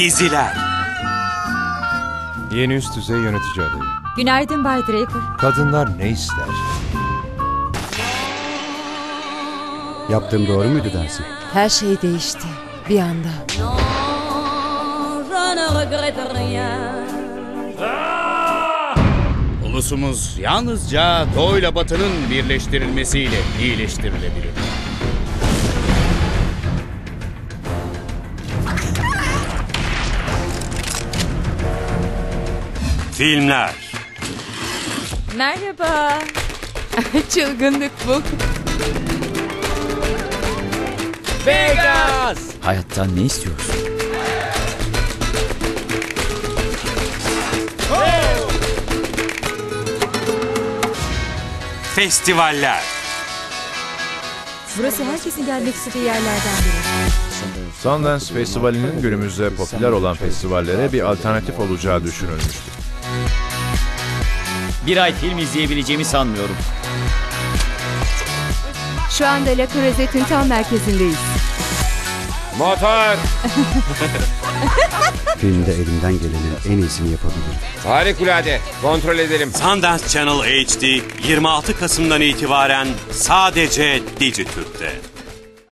diziler. Yeni üst düzey yönetici adayı. Günaydın Bay Draper. Kadınlar ne ister? Yaptığım doğru muydu dersin? Her şey değişti bir anda. Ulusumuz yalnızca Doğu'yla Batı'nın birleştirilmesiyle iyileştirilebilir. Filmler. Merhaba. Çılgınlık bu. Hayattan ne istiyorsun? Festivaller. Burası herkesin gelmek istediği yerlerden biri. Sundance Festivali'nin günümüzde popüler olan festivallere bir alternatif olacağı düşünülmüştü. Bir ay film izleyebileceğimi sanmıyorum. Şu anda La Crozette'in tam merkezindeyiz. Motor! Filmde elimden gelenin en iyisini yapabilirim. Harikulade. Kontrol edelim. Sundance Channel HD 26 Kasım'dan itibaren sadece Dijitürk'te.